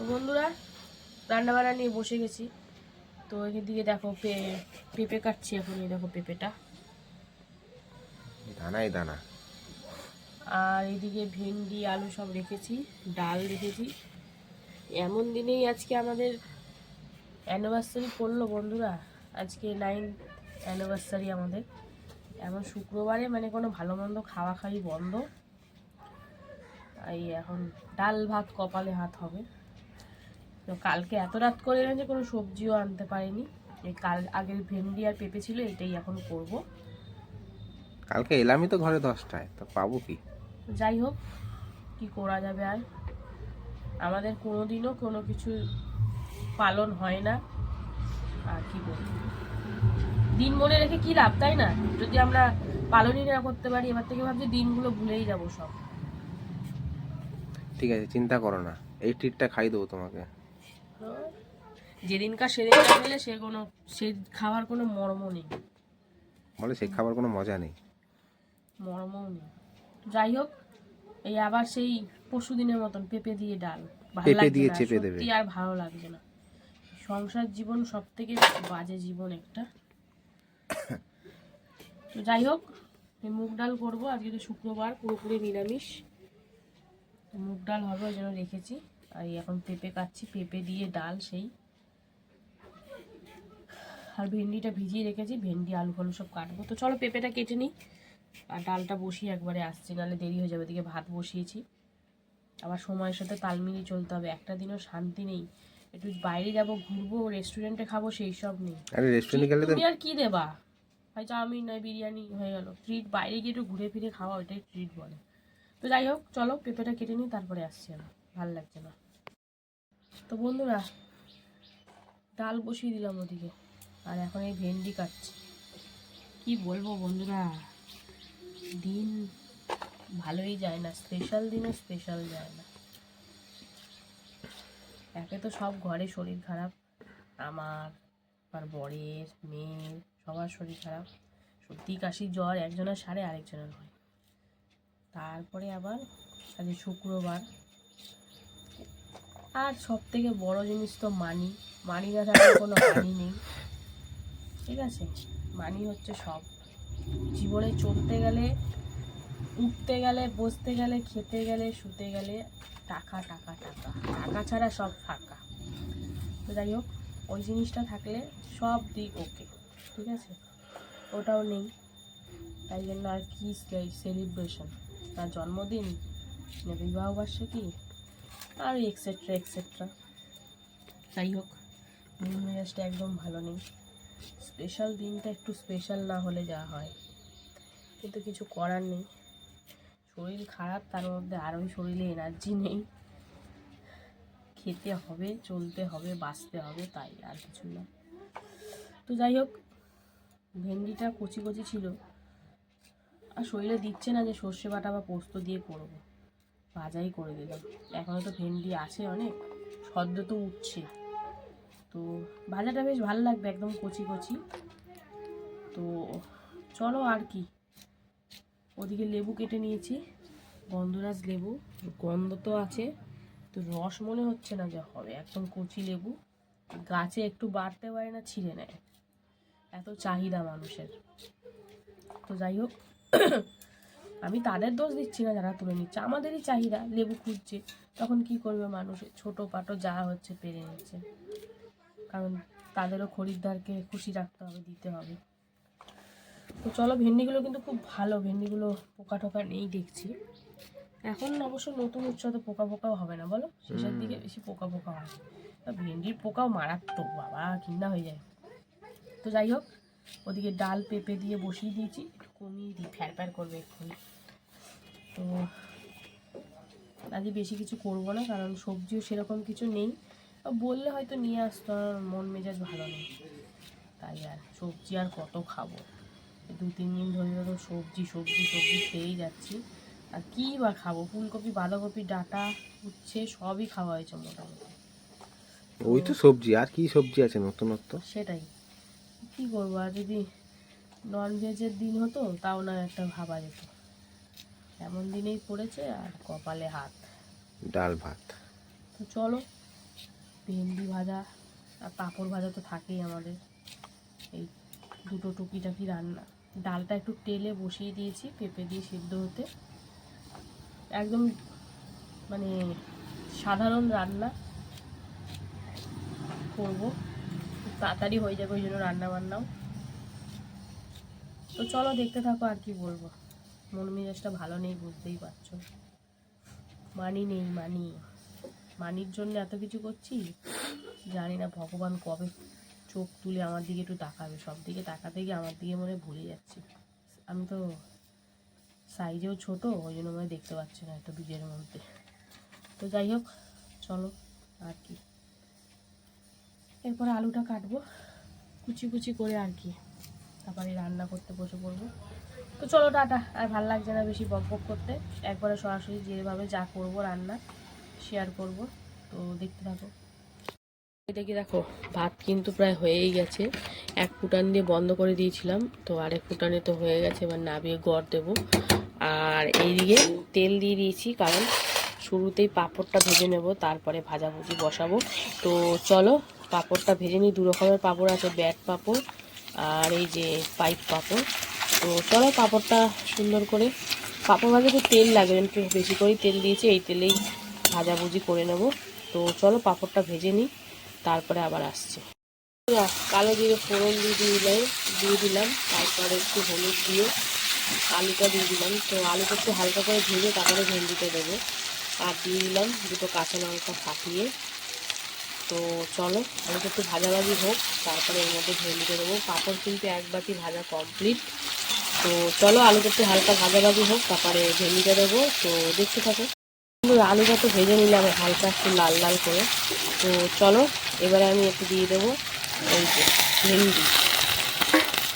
তো বন্ধুরা রান্না বান্না নিয়ে বসে গেছি। তো এখান দিকে দেখো পেঁপে কাটছি এখন এই দেখো পেঁপেটা। দানাই দানা। আর এদিকে ভেন্ডি আলু সব রেখেছি ডাল রেখেছি। এমন দিনেই আজকে আমাদের অ্যানিভার্সারি পড়ল বন্ধুরা। আজকে নাইন অ্যানিভার্সারি আমাদের। এমন শুক্রবারে মানে কোনো ভালো মন্দ খাওয়া খাওয়ি বন্ধ। এই এখন ডাল ভাত কপালে হাত হবে। তো কালকে এত রাত করে যে কোনো সবজিও আনতে পারিনি। এই কাল আগের ভেন্ডি আর পেঁপে ছিল এটাই এখন করব। কালকে এলামই তো ঘরে দশটায় তো পাবো কি? যাই হোক কি করা যাবে আর? আমাদের কোনোদিনও কোনো কিছু পালন হয় না। আর কি বলি দিন মনে রেখে কি লাভ তাই না? যদি আমরা পালনই না করতে পারি এবার থেকে ভাবছি দিনগুলো ভুলেই যাব সব। ঠিক আছে চিন্তা করো না এই ট্রিটটা খাই দেবো তোমাকে। যেদিনকার সেদিন না পেলে সে কোনো সে খাওয়ার কোনো মর্ম নেই। বলে সেই খাবার কোনো মজা নেই। মর্মও নেই। যাই হোক এই আবার সেই পরশু দিনের মতন পেঁপে দিয়ে ডাল। ভালো পেঁপে দিয়ে চেপে দেবে। আর ভালো লাগছে না। সংসার জীবন সব থেকে বাজে জীবন একটা। তো যাই হোক মুগ ডাল করব। আজকে তো শুক্রবার পুরোপুরি নিরামিষ। মুগ ডাল হবে ওই জন্য রেখেছি। আর এই এখন পেঁপে কাটছি পেঁপে দিয়ে ডাল সেই। আর ভেন্ডিটা ভিজিয়ে রেখেছি ভেন্ডি আলু ফালু সব কাটবো। তো চলো পেঁপেটা কেটে নিই আর ডালটা বসিয়ে একবারে আসছি নাহলে দেরি হয়ে যাবে এদিকে ভাত বসিয়েছি। আবার সময়ের সাথে তাল মিলিয়ে চলতে হবে একটা দিনও শান্তি নেই। একটু বাইরে যাব ঘুরবো রেস্টুরেন্টে খাব সেই সব নেই। আরে রেস্টুরেন্টে গেলে তুমি আর কি দেবা? হয় চাউমিন নয় বিরিয়ানি হয়ে গেল। ট্রিট বাইরে গিয়ে একটু ঘুরে ফিরে খাওয়া ওইটাই ট্রিট বলে। তো যাই হোক চলো পেঁপেটা কেটে নিই তারপরে আসছি আমি ভালো লাগছে না। তো বন্ধুরা, ডাল বসিয়ে দিলাম ওদিকে, আর এখন এই ভেন্ডি কাটছি। কি বলব বন্ধুরা, দিন ভালোই যায় না স্পেশাল দিনে স্পেশাল যায় না। একে তো সব ঘরে শরীর খারাপ, আমার আমার বরের, মেয়ের, সবার শরীর খারাপ। সত্যি কাশি জ্বর একজনের সারে আরেকজনের হয়। তারপরে আবার আজকে শুক্রবার আর সব থেকে বড় জিনিস তো মানি। মানি না থাকলে কোনো মানি নেই। ঠিক আছে? মানি হচ্ছে সব। জীবনে চলতে গেলে, উঠতে গেলে, বসতে গেলে, খেতে গেলে, শুতে গেলে টাকা টাকা টাকা। টাকা ছাড়া সব ফাঁকা। তো যাই হোক, ওই জিনিসটা থাকলে সব দিক ওকে। ঠিক আছে? ওটাও নেই। তাই জন্য আর কি সেলিব্রেশন তার জন্মদিন? বিবাহবার্ষিকী আর এক্সেট্রা এক্সেট্রা যাই হোক মন মেজাজটা একদম ভালো নেই। স্পেশাল দিনটা একটু স্পেশাল না হলে যা হয়। কিন্তু কিছু করার নেই। শরীর খারাপ, তার মধ্যে আরোই শরীরে এনার্জি নেই। খেতে হবে, চলতে হবে, বাঁচতে হবে, তাই আর কিছু না। তো যাই হোক ভেন্ডিটা কচি কচি ছিল। আর শরীরে দিচ্ছে না যে সর্ষে বাটা বা পোস্ত দিয়ে করব। ভাজাই করে দিলাম। এখনও তো ভেন্ডি আছে অনেক, সদ্য তো উঠছে। তো ভাজাটা বেশ ভালো লাগবে, একদম কচি কচি। তো চলো আর কি। ওদিকে লেবু কেটে নিয়েছি, গন্ধরাজ লেবু। গন্ধ তো আছে, তো রস মনে হচ্ছে না যে হবে, একদম কচি লেবু। গাছে একটু বাড়তে পারে না, ছিঁড়ে নেয়। এত চাহিদা মানুষের। তো যাই হোক আমি তাদের দোষ দিচ্ছি না যারা তুলে নিচ্ছে আমাদেরই চাহিদা লেবু খুঁজছে তখন কি করবে মানুষ? ছোটো পাটো যা হচ্ছে পেরে নিচ্ছে। কারণ তাদেরও খরিদ্দারকে খুশি রাখতে হবে দিতে হবে। তো চলো ভেন্ডিগুলো কিন্তু খুব ভালো ভেন্ডিগুলো পোকা টোকা নেই দেখছি। এখন অবশ্য নতুন উৎসতে পোকা পোকাও হবে না বলো? শেষের দিকে বেশি পোকা পোকা হয়। ভেন্ডির পোকাও মারাত্মক বাবা কিনা হয়ে যায়। তো যাই হোক ওদিকে ডাল পেঁপে দিয়ে বসিয়ে দিয়েছি একটু কমিয়ে দিই ফ্যার ফ্যার করবে এক্ষুনি। তো আজকে বেশি কিছু করব না কারণ সবজিও সেরকম কিছু নেই। বললে হয়তো নিয়ে আসতো আর মন মেজাজ ভালো নেই। তাই আর সবজি আর কত খাব? দু তিন দিন ধরে ধরো সবজি সবজি সবজি খেয়েই যাচ্ছি। আর কী বা খাব? ফুলকপি বাঁধাকপি ডাটা উচ্ছে সবই খাওয়া হয়েছে মোটামুটি। ওই তো সবজি আর কি সবজি আছে নতুনত্ব? সেটাই। কী করব আর যদি নন ভেজের দিন হতো তাও না একটা ভাবা যেত। এমন দিনেই পড়েছে আর কপালে হাত। ডাল ভাত। তো চলো ভেন্ডি ভাজা আর পাঁপড় ভাজা তো থাকেই আমাদের। এই দুটো টুকিটাকি রান্না। ডালটা একটু তেলে বসিয়ে দিয়েছি পেঁপে দিয়ে সিদ্ধ হতে। একদম মানে সাধারণ রান্না করব। তাড়াতাড়ি হয়ে যাবে, ওই জন্য রান্না বান্নাও তো চলো দেখতে থাকো আর কি বলব। মন মেজাজটা ভালো নেই, বুঝতেই পারছ। মানি নেই, মানি। মানির জন্য এত কিছু করছি? জানি না, ভগবান কবে চোখ তুলে আমার দিকে একটু তাকাবে। সব দিকে তাকাতে গিয়ে আমার দিকে মনে ভুলে যাচ্ছি। আমি তো সাইজেও ছোট, ওই জন্য মনে দেখতে পাচ্ছি না এত বীজের মধ্যে। তো যাই হোক, চলো আর কি। এরপরে আলুটা কাটবো। কুচি কুচি করে আর কি। তারপরে রান্না করতে বসে পড়ব। তো চলো টাটা। আর ভালো লাগছে না বেশি বক বক করতে। একবারে সরাসরি যেভাবে যা করব রান্না শেয়ার করব। তো দেখতে থাকো। এটা কি দেখো? ভাত কিন্তু প্রায় হয়েই গেছে। এক ফুটান দিয়ে বন্ধ করে দিয়েছিলাম। তো আরেক ফুটানে তো হয়ে গেছে, এবার নাবিয়ে গড় দেবো। আর এইদিকে তেল দিয়ে দিয়েছি, কারণ শুরুতেই পাঁপড়টা ভেজে নেব, তারপরে ভাজাভুজি বসাবো। তো চলো, পাঁপড়টা ভেজে নিই। দু রকমের পাঁপড় আছে, ব্যাট পাঁপড় আর এই যে পাইপ পাঁপড়। তো চলো পাঁপড়টা সুন্দর করে, পাঁপড় ভাজে একটু তেল লাগে, একটু বেশি করেই তেল দিয়েছি, এই তেলেই ভাজাভুজি করে নেব। তো চলো পাঁপড়টা ভেজে নিই, তারপরে আবার আসছে। কালো জিরে ফোড়ন দিয়ে দিয়ে দিলাম দিয়ে দিলাম, তারপরে একটু হলুদ দিয়ে আলুটা দিয়ে দিলাম। তো আলুটা একটু হালকা করে ভেজে তারপরে ভেন্ডিতে দেবো। দিয়ে দিলাম দুটো কাঁচা লঙ্কা ফাটিয়ে। তো চলো আলুটা একটু ভাজাভাজি হোক, তারপরে এর মধ্যে ভেন্ডিতে দেবো। পাঁপড় কিন্তু এক বাটি ভাজা কমপ্লিট তো চলো, আলুটা একটু হালকা ভাজাভাজি হোক, তারপরে ভেন্ডিটা দেবো। তো দেখতে থাকো। আলুটা তো ভেজে নিলাম হালকা একটু লাল লাল করে। তো চলো, এবারে আমি একটু দিয়ে দেবো এই যে ভেন্ডি।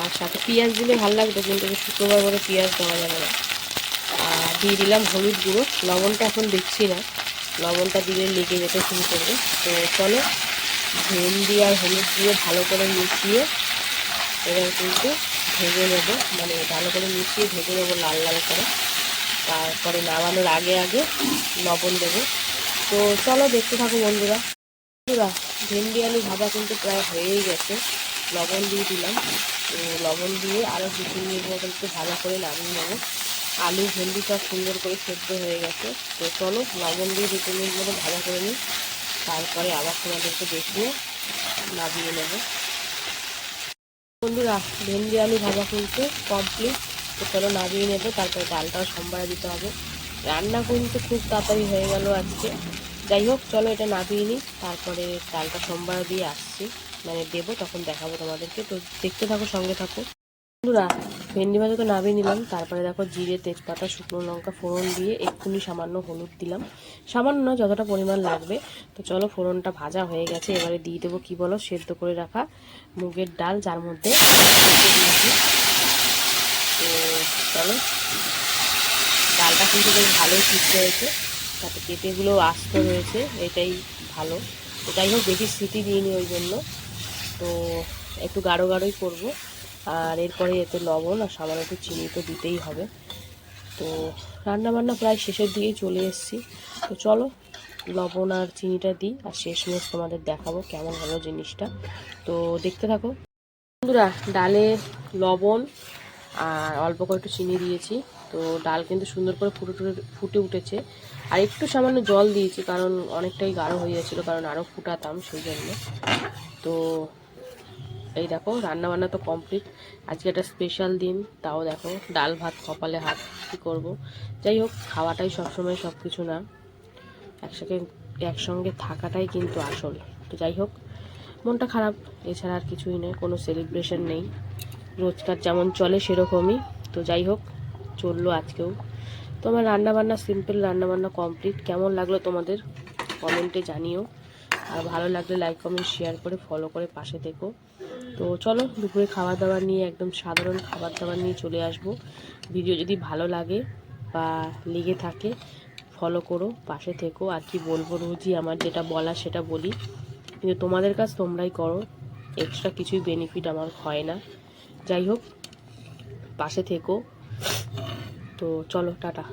আর সাথে পেঁয়াজ দিলে ভালো লাগতো কিন্তু শুক্রবার করে পেঁয়াজ দেওয়া যাবে না। দিয়ে দিলাম হলুদ গুঁড়ো। লবণটা এখন দেখছি না। লবণটা দিলে লেগে যেতে শুরু করবে। তো চলো ভেন্ডি আর হলুদ দিয়ে ভালো করে মিশিয়ে এবার কিন্তু ভেজে নেব। মানে ভালো করে মিশিয়ে ভেজে নেব লাল লাল করে। তারপরে নামানোর আগে আগে লবণ দেবো। তো চলো, দেখতে থাকো বন্ধুরা। বন্ধুরা ভেন্ডি আলু ভাজা কিন্তু প্রায় হয়েই গেছে। লবণ দিয়ে দিলাম। তো লবণ দিয়ে আরও দু তিন মিনিট মতো একটু ভাজা করে নামিয়ে নেব। আলু ভেন্ডি সব সুন্দর করে সেদ্ধ হয়ে গেছে। তো চলো লবণ দিয়ে দু মিনিট মতো ভাজা করে নিই। তারপরে আবার তোমাদেরকে দেখিয়ে নামিয়ে নেব। বন্ধুরা, ভেন্ডি আলু ভাজা কিন্তু কমপ্লিট তো চলো নামিয়ে নেব, তারপরে ডালটাও সম্বারে দিতে হবে। রান্না কিন্তু খুব তাড়াতাড়ি হয়ে গেল আজকে। যাই হোক, চলো এটা নামিয়ে নিই। তারপরে ডালটা সোমবার দিয়ে আসছি। মানে দেবো, তখন দেখাবো তোমাদেরকে। তো দেখতে থাকো, সঙ্গে থাকো। বন্ধুরা ভেন্ডি ভাজা তো নামিয়ে নিলাম। তারপরে দেখো জিরে তেজপাতা শুকনো লঙ্কা ফোড়ন দিয়ে এক্ষুনি সামান্য হলুদ দিলাম। সামান্য নয়, যতটা পরিমাণ লাগবে। তো চলো ফোড়নটা ভাজা হয়ে গেছে। এবারে দিয়ে দেবো কী বলো? সেদ্ধ করে রাখা মুগের ডাল যার মধ্যে তো চলো। ডালটা কিন্তু বেশ ভালোই সিদ্ধ হয়েছে। তাতে পেঁপেগুলো আস্ত রয়েছে এটাই ভালো। তো যাই হোক বেশি স্মৃতি দিইনি ওই জন্য। তো একটু গাঢ় গাঢ়ই করব। আর এরপরে এতে লবণ আর সামান্য একটু চিনি তো দিতেই হবে। তো রান্না বান্না প্রায় শেষের দিকেই চলে এসেছি। তো চলো লবণ আর চিনিটা দিই আর শেষমেশ তোমাদের দেখাবো কেমন হলো জিনিসটা। তো দেখতে থাকো। বন্ধুরা, ডালে লবণ আর অল্প করে একটু চিনি দিয়েছি। তো ডাল কিন্তু সুন্দর করে ফুটে ফুটে ফুটে উঠেছে। আর একটু সামান্য জল দিয়েছি কারণ অনেকটাই গাঢ় হয়ে যাচ্ছিল কারণ আরও ফুটাতাম সেই জন্য। তো এই দেখো রান্না বান্না তো কমপ্লিট আজকে একটা স্পেশাল দিন, তাও দেখো, ডাল ভাত কপালে হাত, কী করব? যাই হোক, খাওয়াটাই সবসময় সব কিছু না। একসাথে একসঙ্গে থাকাটাই কিন্তু আসল। তো যাই হোক, মনটা খারাপ, এছাড়া আর কিছুই নেই, কোনো সেলিব্রেশন নেই। রোজকার যেমন চলে সেরকমই। তো যাই হোক, চলল আজকেও। তো আমার রান্নাবান্না সিম্পল রান্নাবান্না কমপ্লিট কেমন লাগল তোমাদের? কমেন্টে জানিও। আর ভালো লাগলে লাইক কমেন্ট শেয়ার করে ফলো করে পাশে থেকো। তো চলো দুপুরে খাবার দাবার নিয়ে, একদম সাধারণ খাবার দাবার নিয়ে চলে আসব। ভিডিও যদি ভালো লাগে বা লেগে থাকে ফলো করো, পাশে থেকো। আর কি বলব, রোজই আমার যেটা বলা সেটা বলি। কিন্তু তোমাদের কাজ তোমরাই করো এক্সট্রা কিছুই বেনিফিট আমার হয় না। যাই হোক, পাশে থেকো। তো চলো, টাটা।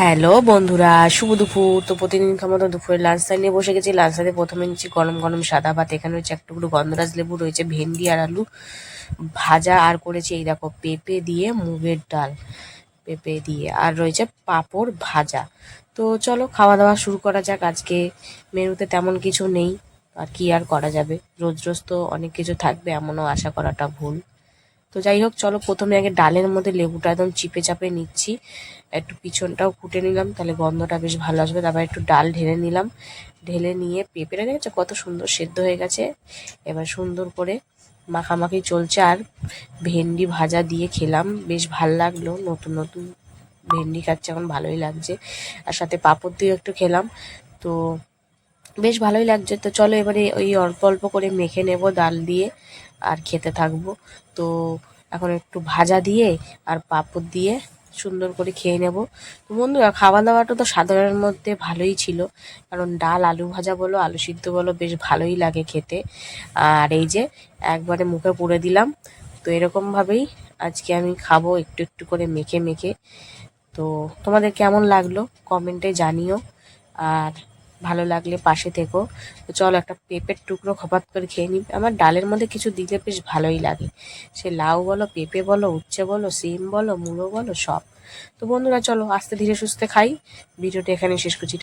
হ্যালো বন্ধুরা, শুভ দুপুর। তো প্রতিদিন মতো দুপুরে লাঞ্চ নিয়ে বসে গেছি। লাঞ্চ টাইমে প্রথমে নিচ্ছি গরম গরম সাদা ভাত। এখানে রয়েছে একটা টুকরো গন্ধরাজ লেবু, রয়েছে ভেন্ডি আর আলু ভাজা। আর করেছি এই দেখো পেঁপে দিয়ে মুগের ডাল, পেঁপে দিয়ে। আর রয়েছে পাঁপড় ভাজা। তো চলো খাওয়া দাওয়া শুরু করা যাক। আজকে মেনুতে তেমন কিছু নেই। আর কি আর করা যাবে? রোজ রোজ তো অনেক কিছু থাকবে, এমনও আশা করাটা ভুল। তো যাই হোক, চলো প্রথমে আগে ডালের মধ্যে লেবুটা একদম চিপে চাপে নিচ্ছি। একটু পিছনটাও কুটে নিলাম, তাহলে গন্ধটা বেশ ভালো আসবে। তারপর একটু ডাল ঢেলে নিলাম। ঢেলে নিয়ে পেঁপেটা দেখেছ? কত সুন্দর সেদ্ধ হয়ে গেছে। এবার সুন্দর করে মাখামাখি চলছে আর ভেন্ডি ভাজা দিয়ে খেলাম। বেশ ভালো লাগল, নতুন নতুন ভেন্ডি খাচ্ছে, এখন ভালোই লাগছে। আর সাথে পাঁপড় দিয়ে একটু খেলাম। তো বেশ ভালোই লাগছে। তো চলো এবারে ওই অল্প অল্প করে মেখে নেব ডাল দিয়ে আর খেতে থাকব। তো এখন একটু ভাজা দিয়ে আর পাঁপড় দিয়ে সুন্দর করে খেয়ে নেব। তো বন্ধুরা খাওয়া দাওয়াটা তো সাধারণের মধ্যে ভালোই ছিল। কারণ ডাল, আলু ভাজা বলো, আলু সিদ্ধ বলো, বেশ ভালোই লাগে খেতে। আর এই যে একবারে মুখে পুড়ে দিলাম। তো এরকমভাবেই আজকে আমি খাব একটু একটু করে মেখে মেখে। তো তোমাদের কেমন লাগল? কমেন্টে জানিও। আর ভালো লাগলে পাশে থেকো। তো চলো একটা পেঁপের টুকরো খপাত করে খেয়ে নিই। আমার ডালের মধ্যে কিছু দিলে বেশ ভালোই লাগে। সে লাউ বলো, পেঁপে বলো, উচ্ছে বলো, সিম বলো মূলো বলো, সব। তো বন্ধুরা, চলো আস্তে ধীরে সুস্থে খাই। ভিডিওটা এখানে শেষ করছি।